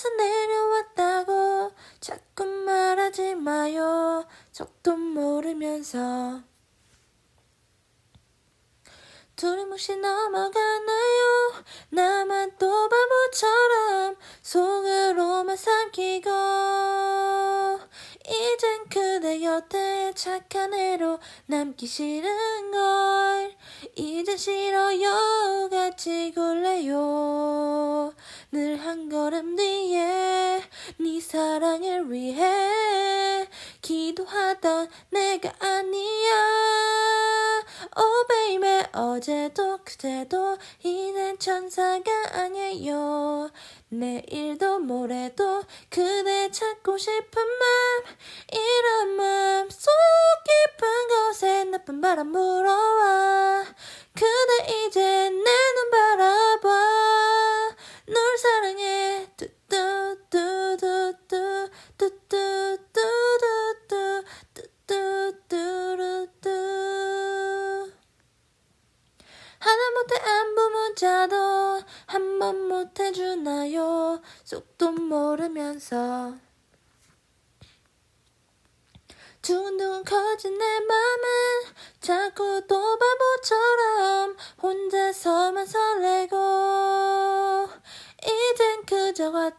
위에서 내려왔다고 자꾸 말하지 마요. 속도 모르면서. 두리뭉실 넘어가나요? 나만 또 바보처럼 속으로만 삼키고 이젠 그대 곁에 착한 애로 남기 싫은 걸 이젠 싫어요. 같이 골래요 사랑을 위해 기도하던 내가 아니야. Oh baby 어제도 그제도 이젠 천사가 아니에요. 내일도 모레도 그대 찾고 싶은 맘 이런 마음 속 깊은 곳에 나쁜 바람 불어와. 그대 이제 내눈 바라봐 문자도 한 번 못 해주나요? 속도 모르면서. 두근두근 커진 내 맘은 자꾸 또 바보처럼 혼자서만 설레고. 이젠 그저 와-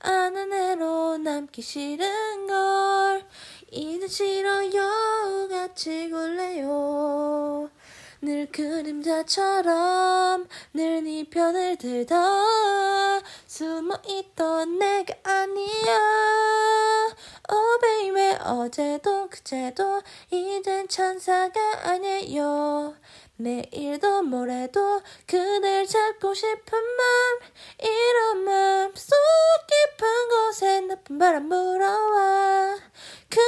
아는 애로 남기 싫은 걸. 이젠 싫어요. 같이 골래요 늘 그림자처럼 늘 네 편을 들던 숨어있던 내가 아니야. Oh baby 어제도 그제도 이젠 천사가 아니에요. 내일도 모레도 그댈 잡고 싶은 맘 이런 맘속 깊은 곳에 나쁜 바람 불어와. 그